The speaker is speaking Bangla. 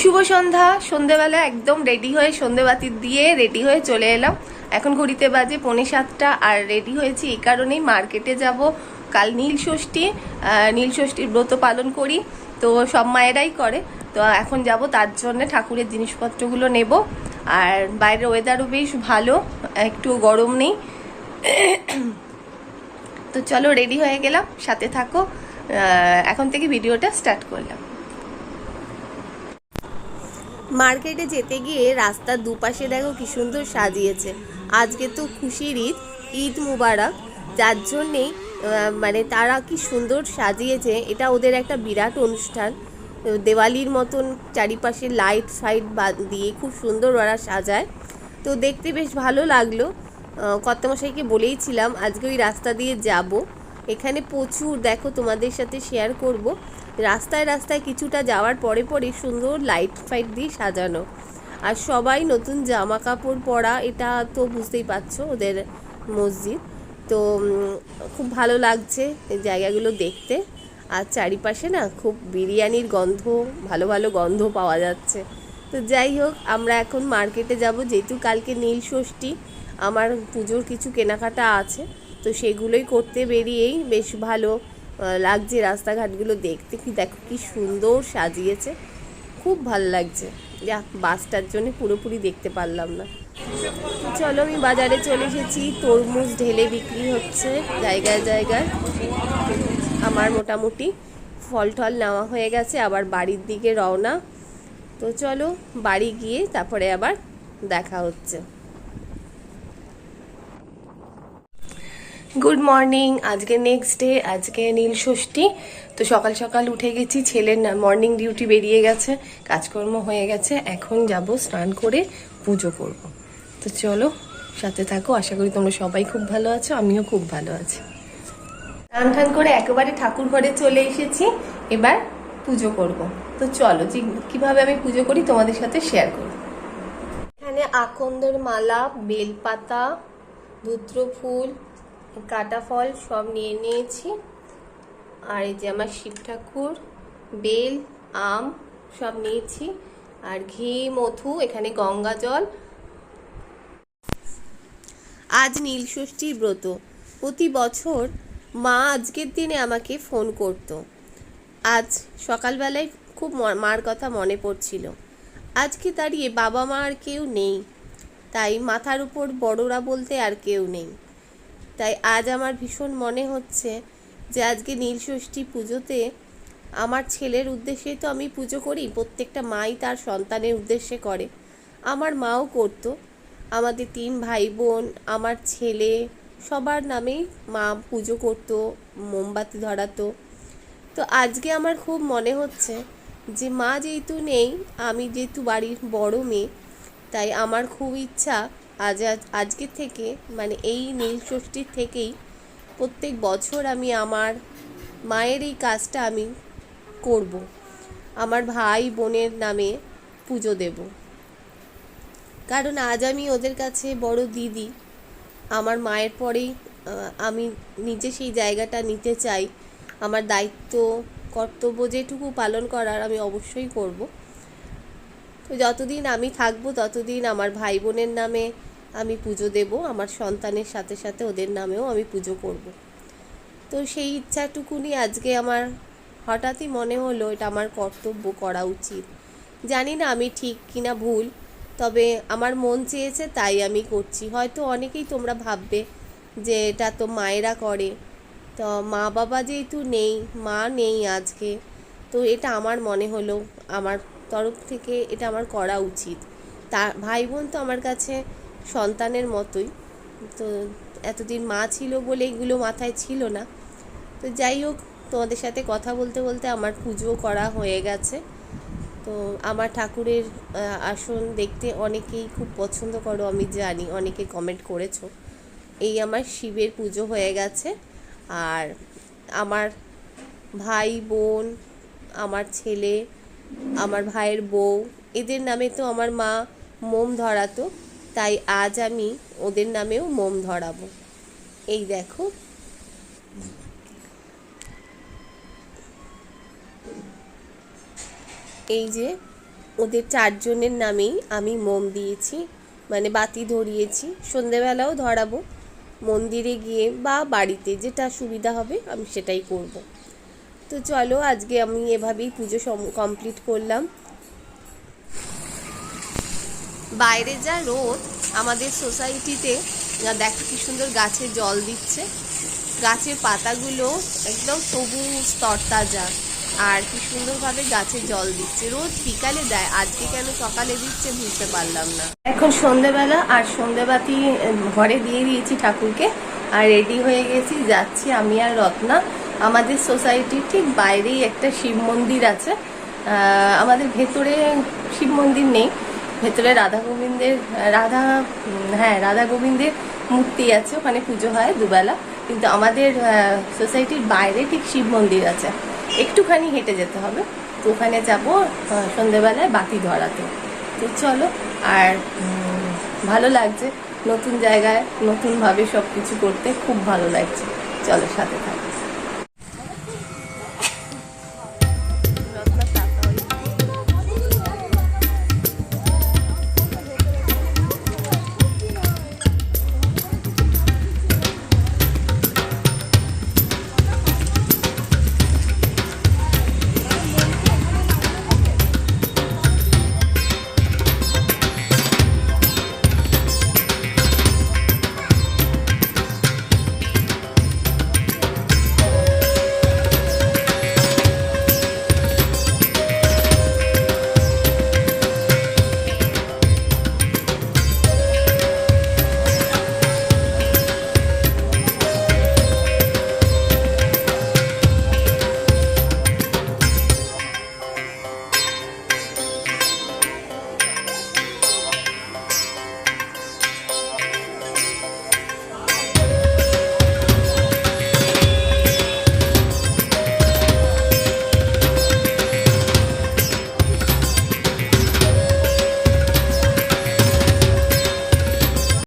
শুভ সন্ধ্যা। সন্ধেবেলা একদম রেডি হয়ে সন্ধেবাতি দিয়ে রেডি হয়ে চলে এলাম। এখন ঘড়িতে বাজে পৌনে সাতটা আর রেডি হয়েছি এই কারণেই মার্কেটে যাব। কাল নীল ষষ্ঠী নীল ষষ্ঠীর ব্রত পালন করি। তো সব মায়েরাই করে। তো এখন যাব, তার জন্য ঠাকুরের জিনিসপত্রগুলো নেব। আর বাইরের ওয়েদারও বেশ ভালো, একটু গরম নেই। তো চলো রেডি হয়ে গেলাম, সাথে থাকো। এখন থেকে ভিডিওটা স্টার্ট করলাম। মার্কেটে যেতে গিয়ে রাস্তার দুপাশে দেখো কি সুন্দর সাজিয়েছে। আজকে তো খুশির ঈদ ঈদ মুবারক। যার জন্যেই মানে তারা কি সুন্দর সাজিয়েছে, এটা ওদের একটা বিরাট অনুষ্ঠান। দেওয়ালির মতন চারিপাশে লাইট ফাইট দিয়ে খুব সুন্দর ওরা সাজায়। তো দেখতে বেশ ভালো লাগল। কর্তামশাইকে বলেইছিলাম, আজকে ওই রাস্তা দিয়ে যাব। এখানে প্রচুর, দেখো তোমাদের সাথে শেয়ার করব। রাস্তায় রাস্তায় কিছুটা যাওয়ার পরে পরে সুন্দর লাইট ফাইট দিয়ে সাজানো। আর সবাই নতুন জামা কাপড় পরা, এটা তো বুঝতেই পারছ ওদের মসজিদ। তো খুব ভালো লাগছে এই জায়গাগুলো দেখতে। আর চারিপাশে না খুব বিরিয়ানির গন্ধ, ভালো ভালো গন্ধ পাওয়া যাচ্ছে। তো যাই হোক, আমরা এখন মার্কেটে যাব। যেহেতু কালকে নীল ষষ্ঠী, আমার পুজোর কিছু কেনাকাটা আছে। তো সেগুলোই করতে বেরিয়েই বেশ ভালো লাগছে রাস্তাঘাটগুলো দেখতে। কি দেখো, কি সুন্দর সাজিয়েছে। খুব ভালো লাগছে। যা, বাসটার জন্য পুরোপুরি দেখতে পারলাম না। চলো, আমি বাজারে চলে এসেছি। তরমুজ ঢেলে বিক্রি হচ্ছে জায়গায় জায়গায়। আমার মোটামুটি ফল টল নেওয়া হয়ে গেছে। আবার বাড়ির দিকে রওনা। তো চলো, বাড়ি গিয়ে তারপরে আবার দেখা হচ্ছে। গুড মর্নিং আজকে নেক্সট ডে আজকে নীল ষষ্ঠী। তো সকাল সকাল উঠে গেছি, ছেলের মর্নিং ডিউটি বেরিয়ে গেছে, কাজকর্ম হয়ে গেছে, এখন যাব স্নান করে পুজো করব। তো চলো, সাথে থাকো, আশা করি তোমরা সবাই খুব ভালো আছো, আমিও খুব ভালো আছি। স্নান টান করে একেবারে ঠাকুর ঘরে চলে এসেছি, এবার পুজো করব। তো চলো, যে কীভাবে আমি পুজো করি তোমাদের সাথে শেয়ার করব। এখানে আকন্দের মালা, বেলপাতা ধুত্র ফুল কাটা ফল সব নিয়ে নিয়েছি। আর এই যে আমার শিব ঠাকুর, বেল, আম সব নিয়েছি। আর ঘি, মধু, এখানে গঙ্গা জল। আজ নীলষষ্ঠীর ব্রত। প্রতি বছর মা আজকের দিনে আমাকে ফোন করত। আজ সকালবেলায় খুব মার কথা মনে পড়ছিল। আজকে দাঁড়িয়ে বাবা মা আর কেউ নেই। তাই মাথার উপর বড়রা বলতে আর কেউ নেই। তাই আজ আমার ভীষণ মনে হচ্ছে যে আজকে নীলষষ্ঠী পুজোতে আমার ছেলের উদ্দেশ্যে তো আমি পুজো করি, প্রত্যেকটা মাই তার সন্তানের উদ্দেশ্যে করে। আমার মাও করতো। আমাদের তিন ভাই বোন আমার ছেলে, সবার নামেই মা পুজো করতো, মোমবাতি ধরাতো। তো আজকে আমার খুব মনে হচ্ছে যে মা যেহেতু নেই, আমি যেহেতু বাড়ির বড় মেয়ে, তাই আমার খুব ইচ্ছা আজ আজ- আজকের থেকে মানে এই নীল ষষ্ঠীর থেকেই প্রত্যেক বছর আমি আমার মায়ের এই কাজটা আমি করব। আমার ভাই বোনের নামে পুজো দেব। কারণ আজ আমি ওদের কাছে বড় দিদি। আমার মায়ের পরেই আমি নিজে সেই জায়গাটা নিতে চাই। আমার দায়িত্ব, কর্তব্য যেটুকু পালন করার আমি অবশ্যই করব। তো যতদিন আমি থাকব, ততদিন আমার ভাই বোনের নামে আমি পুজো দেব, আমার সন্তানের সাথে সাথে ওদের নামেও আমি পুজো করব। তো সেই ইচ্ছাটুকুনি আজকে আমার হঠাৎই মনে হলো এটা আমার কর্তব্য করা উচিত। জানি না আমি ঠিক কিনা ভুল, তবে আমার মন চেয়েছে তাই আমি করছি। হয়তো অনেকেই তোমরা ভাববে যে এটা তো মায়েরা করে। তো মা বাবা যেহেতু নেই, মা নেই আজকে, তো এটা আমার মনে হলো, আমার তরফ থেকে এটা আমার করা উচিত। তা ভাই বোন তো আমার কাছে সন্তানের মতোই। তো এতদিন মা ছিল বলে এগুলো মাথায় ছিল না। তো যাই হোক, তোমাদের সাথে কথা বলতে বলতে আমার পুজো করা হয়ে গেছে। তো আমার ঠাকুরের আসন দেখতে অনেকেই খুব পছন্দ করো, আমি জানি, অনেকে কমেন্ট করেছ। এই আমার শিবের পুজো হয়ে গেছে। আর আমার ভাই বোন আমার ছেলে আমার ভাইয়ের বউ, এদের নামে তো আমার মা মোম ধরাতো, তাই আজ আমি ওদের নামেও মোম ধরাবো। এই দেখো। এই যে ওদের চারজনের নামেই আমি মোম দিয়েছি মানে বাতি ধরিয়েছি, সন্ধেবেলাও ধরাবো, মন্দিরে গিয়ে বা বাড়িতে যেটা সুবিধা হবে আমি সেটাই করব। তো চলো, আজকে আমি এভাবেই পুজো কমপ্লিট করলাম। বাইরে যা রোদ, আমাদের সোসাইটিতে দেখো কি সুন্দর গাছে জল দিচ্ছে। গাছের পাতাগুলো একদম সবুজ, তরতাজা, আর কি সুন্দরভাবে গাছে জল দিচ্ছে। রোজ বিকালে দেয়, আজকে কেন সকালে দিচ্ছে বুঝতে পারলাম না। এখন সন্ধেবেলা আর সন্ধেবাতি ঘরে দিয়ে দিয়েছি ঠাকুরকে, আর রেডি হয়ে গেছি, যাচ্ছি আমি আর রত্না। আমাদের সোসাইটির ঠিক বাইরেই একটা শিব মন্দির আছে। আমাদের ভেতরে শিব মন্দির নেই। ভেতরে রাধা গোবিন্দের, রাধা হ্যাঁ রাধা গোবিন্দের মূর্তি আছে। ওখানে পুজো হয় দুবেলা। কিন্তু আমাদের সোসাইটির বাইরে ঠিক শিব মন্দির আছে। একটুখানি হেঁটে যেতে হবে। তো ওখানে যাব সন্ধেবেলায় বাতি ধরাতে। তো চলো, আর ভালো লাগছে। নতুন জায়গায় নতুনভাবে সব কিছু করতে খুব ভালো লাগছে। চলো সাথে থাকো।